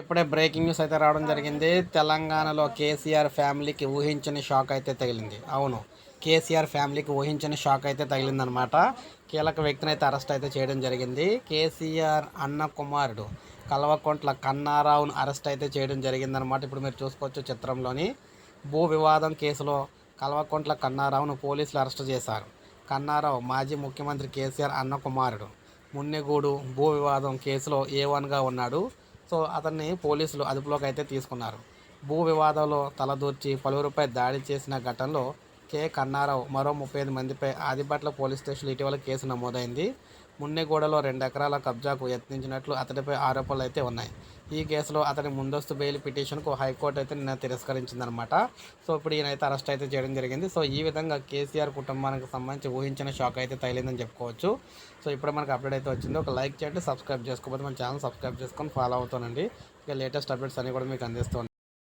ఇప్పుడే breaking news అయితే రావడం జరిగింది. తెలంగాణలో కేసీఆర్ ఫ్యామిలీకి ఊహించని షాక్ అయితే తగిలింది. అవును కేసీఆర్ ఫ్యామిలీకి ఊహించని షాక్ అయితే తగిలిందనమాట కీలక వ్యక్తిని అయితే అరెస్ట్ అయితే చేయడం జరిగింది. కేసీఆర్ అన్న కుమారుడు కల్వకుంట్ల కన్నారావును అరెస్ట్ అయితే చేయడం జరిగిందనమాట ఇప్పుడు మీరు చూసుకోవచ్చు చిత్రంలోని భూ వివాదం కేసులో కల్వకుంట్ల కన్నారావును పోలీసులు అరెస్ట్ చేశారు. కన్నారావు మాజీ ముఖ్యమంత్రి కేసీఆర్ అన్న కుమారుడు. మున్నెగూడు భూ వివాదం కేసులో ఏ వన్గా ఉన్నాడు? సో అతన్ని పోలీసులు అదుపులోకి అయితే తీసుకున్నారు. భూ వివాదంలో తలదూర్చి పలువురిపై దాడి చేసిన ఘటనలో కె. కన్నారావు. మరో ముప్పై ఐదు మందిపై ఆదిపట్ల పోలీస్ స్టేషన్లో ఇటీవల కేసు నమోదైంది. మున్నెగూడలో రెండు ఎకరాల కబ్జాకు యత్నించినట్లు అతడిపై ఆరోపణలు అయితే ఉన్నాయి. ఈ కేసులో అతని ముందస్తు బెయిల్ పిటిషన్కు హైకోర్టు అయితే నిన్న తిరస్కరించిందనమాట సో ఇప్పుడు ఈయనైతే అయితే అరెస్ట్ అయితే చేయడం జరిగింది. సో ఈ విధంగా కేసీఆర్ కుటుంబానికి సంబంధించి ఊహించిన షాక్ అయితే తగిలిందని చెప్పుకోవచ్చు. సో ఇప్పుడు మనకు అప్డేట్ అయితే వచ్చింది. ఒక లైక్ చేయండి సబ్స్క్రైబ్ చేసుకోకపోతే మన ఛానల్ సబ్స్క్రైబ్ చేసుకొని ఫాలో అవుతానండి ఇక లేటెస్ట్ అప్డేట్స్ అన్నీ కూడా మీకు అందిస్తుంది.